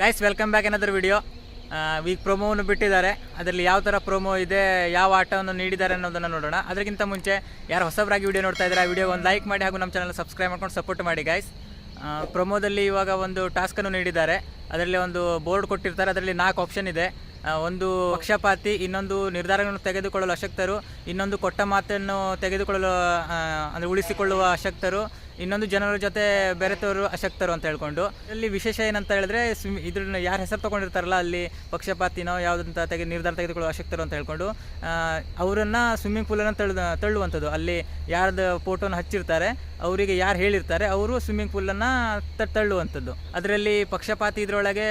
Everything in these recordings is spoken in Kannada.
ಗೈಸ್ ವೆಲ್ಕಮ್ ಬ್ಯಾಕ್ ಏನದ್ರ ವಿಡಿಯೋ ಈಗ ಪ್ರೊಮೋವನ್ನು ಬಿಟ್ಟಿದ್ದಾರೆ. ಅದರಲ್ಲಿ ಯಾವ ಥರ ಪ್ರೊಮೋ ಇದೆ, ಯಾವ ಆಟವನ್ನು ನೀಡಿದ್ದಾರೆ ಅನ್ನೋದನ್ನು ನೋಡೋಣ. ಅದಕ್ಕಿಂತ ಮುಂಚೆ ಯಾರು ಹೊಸಬರಾಗಿ ವಿಡಿಯೋ ನೋಡ್ತಾ ಇದ್ದಾರೆ, ಆ ವಿಡಿಯೋ ಒಂದು ಲೈಕ್ ಮಾಡಿ ಹಾಗೂ ನಮ್ಮ ಚಾನಲ್ ಸಬ್ಸ್ಕ್ರೈಬ್ ಮಾಡ್ಕೊಂಡು ಸಪೋರ್ಟ್ ಮಾಡಿ ಗೈಸ್ ಪ್ರೊಮೋದಲ್ಲಿ ಇವಾಗ ಒಂದು ಟಾಸ್ಕನ್ನು ನೀಡಿದ್ದಾರೆ. ಅದರಲ್ಲಿ ಒಂದು ಬೋರ್ಡ್ ಕೊಟ್ಟಿರ್ತಾರೆ. ಅದರಲ್ಲಿ ನಾಲ್ಕು ಆಪ್ಷನ್ ಇದೆ. ಒಂದು ಪಕ್ಷಪಾತಿ, ಇನ್ನೊಂದು ನಿರ್ಧಾರಗಳನ್ನು ತೆಗೆದುಕೊಳ್ಳಲು ಅಶಕ್ತರು, ಇನ್ನೊಂದು ಕೊಟ್ಟ ಮಾತನ್ನು ತೆಗೆದುಕೊಳ್ಳಲು ಅಂದರೆ ಉಳಿಸಿಕೊಳ್ಳುವ ಅಶಕ್ತರು ಇನ್ನೊಂದು ಜನರ ಜೊತೆ ಬೆರೆತವರು ಅಶಕ್ತರು ಅಂತ ಹೇಳ್ಕೊಂಡು. ಅಲ್ಲಿ ವಿಶೇಷ ಏನಂತ ಹೇಳಿದ್ರೆ ಸ್ವಿಮ್ ಇದ್ರನ್ನ ಯಾರು ಹೆಸರು ತಗೊಂಡಿರ್ತಾರಲ್ಲ, ಅಲ್ಲಿ ಪಕ್ಷಪಾತಿನೋ ಯಾವುದಂತ ತೆಗೆ ನಿರ್ಧಾರ ತೆಗೆದುಕೊಳ್ಳುವ ಅಶಕ್ತರು ಅಂತ ಹೇಳ್ಕೊಂಡು ಅವರನ್ನು ಸ್ವಿಮ್ಮಿಂಗ್ ಪೂಲನ್ನು ತಳ್ಳು ತಳ್ಳುವಂಥದ್ದು. ಅಲ್ಲಿ ಯಾರ್ದು ಫೋಟೋನ ಹಚ್ಚಿರ್ತಾರೆ, ಅವರಿಗೆ ಯಾರು ಹೇಳಿರ್ತಾರೆ, ಅವರು ಸ್ವಿಮ್ಮಿಂಗ್ ಪೂಲನ್ನು ತಳ್ಳುವಂಥದ್ದು. ಅದರಲ್ಲಿ ಪಕ್ಷಪಾತಿ ಇದರೊಳಗೆ,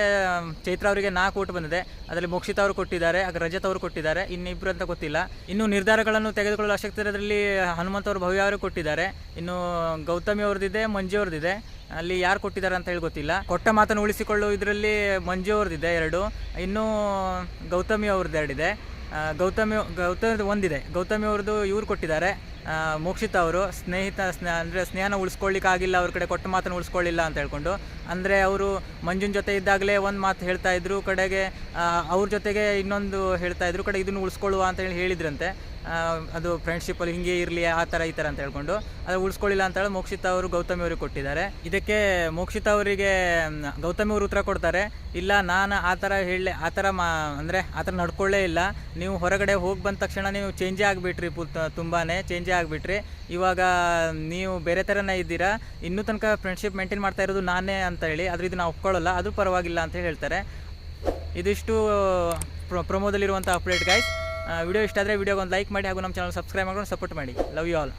ಚೈತ್ರ ಅವರಿಗೆ ನಾಲ್ಕು ಓಟ್ ಬಂದಿದೆ. ಅದರಲ್ಲಿ ಮೋಕ್ಷಿತ ಅವರು ಕೊಟ್ಟಿದ್ದಾರೆ, ಆಗ ರಜತ್ ಅವರು ಕೊಟ್ಟಿದ್ದಾರೆ, ಇನ್ನಿಬ್ರು ಅಂತ ಗೊತ್ತಿಲ್ಲ. ಇನ್ನು ನಿರ್ಧಾರಗಳನ್ನು ತೆಗೆದುಕೊಳ್ಳುವ ಅಶಕ್ತಿ ಅದರಲ್ಲಿ ಹನುಮಂತ ಅವರು ಭವ್ಯ ಅವರು ಕೊಟ್ಟಿದ್ದಾರೆ. ಇನ್ನು ಗೌತಮಿ ಅವ್ರದ್ದಿದೆ, ಮಂಜು ಅವ್ರದ್ದಿದೆ. ಅಲ್ಲಿ ಯಾರು ಕೊಟ್ಟಿದ್ದಾರೆ ಅಂತ ಹೇಳಿ ಗೊತ್ತಿಲ್ಲ. ಕೊಟ್ಟ ಮಾತನ್ನು ಉಳಿಸಿಕೊಳ್ಳೋ ಇದರಲ್ಲಿ ಮಂಜು ಅವ್ರದ್ದಿದೆ ಎರಡು. ಇನ್ನೂ ಗೌತಮಿ ಅವ್ರದ್ದು ಎರಡಿದೆ. ಗೌತಮಿ ಗೌತಮಿ ಒಂದಿದೆ. ಗೌತಮಿ ಅವ್ರದ್ದು ಇವ್ರು ಕೊಟ್ಟಿದ್ದಾರೆ. ಮೋಕ್ಷಿತ ಅವರು ಸ್ನೇಹಿತ, ಸ್ನೇ, ಅಂದರೆ ಸ್ನೇಹನ ಉಳಿಸ್ಕೊಳ್ಳಿಕ್ಕಾಗಿಲ್ಲ, ಅವ್ರ ಕಡೆ ಕೊಟ್ಟ ಮಾತನ್ನು ಉಳಿಸ್ಕೊಳ್ಳಿಲ್ಲ ಅಂತ ಹೇಳ್ಕೊಂಡು, ಅಂದರೆ ಅವರು ಮಂಜುನ ಜೊತೆ ಇದ್ದಾಗಲೇ ಒಂದು ಮಾತು ಹೇಳ್ತಾ ಇದ್ರು, ಕಡೆಗೆ ಅವ್ರ ಜೊತೆಗೆ ಇನ್ನೊಂದು ಹೇಳ್ತಾ ಇದ್ರು, ಕಡೆ ಇದನ್ನು ಉಳಿಸ್ಕೊಳ್ಳುವ ಅಂತ ಹೇಳಿ ಹೇಳಿದ್ರಂತೆ. ಅದು ಫ್ರೆಂಡ್ಶಿಪ್ಪಲ್ಲಿ ಹಿಂಗೆ ಇರಲಿ, ಆ ಥರ ಈ ಥರ ಅಂತ ಹೇಳ್ಕೊಂಡು ಅದು ಉಳಿಸ್ಕೊಳ್ಳಿಲ್ಲ ಅಂತ ಹೇಳಿ ಮೋಕ್ಷಿತ ಅವರು ಗೌತಮಿ ಅವರಿಗೆ ಕೊಟ್ಟಿದ್ದಾರೆ. ಇದಕ್ಕೆ ಮೋಕ್ಷಿತ ಅವರಿಗೆ ಗೌತಮಿ ಅವರು ಉತ್ತರ ಕೊಡ್ತಾರೆ, ಇಲ್ಲ ನಾನು ಆ ಥರ ಹೇಳಿ, ಆ ಥರ ಮಾ, ಅಂದರೆ ಆ ಥರ ನಡ್ಕೊಳ್ಳೇ ಇಲ್ಲ, ನೀವು ಹೊರಗಡೆ ಹೋಗಿ ಬಂದ ತಕ್ಷಣ ನೀವು ಚೇಂಜೇ ಆಗಿಬಿಟ್ರಿ ಪು ತುಂಬಾ ಚೇಂಜೇ ಆಗಿಬಿಟ್ರಿ. ಇವಾಗ ನೀವು ಬೇರೆ ಥರನೇ ಇದ್ದೀರಾ, ಇನ್ನೂ ತನಕ ಫ್ರೆಂಡ್ಶಿಪ್ ಮೇಂಟೈನ್ ಮಾಡ್ತಾ ಇರೋದು ನಾನೇ ಅಂತ ಹೇಳಿ, ಆದರೆ ಇದು ನಾವು ಒಪ್ಕೊಳ್ಳಲ್ಲ ಅದು ಪರವಾಗಿಲ್ಲ ಅಂತ ಹೇಳಿ ಹೇಳ್ತಾರೆ. ಇದಿಷ್ಟು, ಪ್ರೊ ಪ್ರೊಮೋದಲ್ಲಿರುವಂಥ ಅಪ್ಡೇಟ್ ಗಾಯ್ಸ್ ವಿಡಿಯೋ ಇಷ್ಟ ಆದರೆ ವಿಡಿಯೋಗೆ ಒಂದು ಲೈಕ್ ಮಾಡಿ ಹಾಗೂ ನಮ್ಮ ಚಾನಲ್ ಸಬ್ಸ್ಕ್ರೈಬ್ ಮಾಡ್ಕೊಂಡು ಸಪೋರ್ಟ್ ಮಾಡಿ. Love you all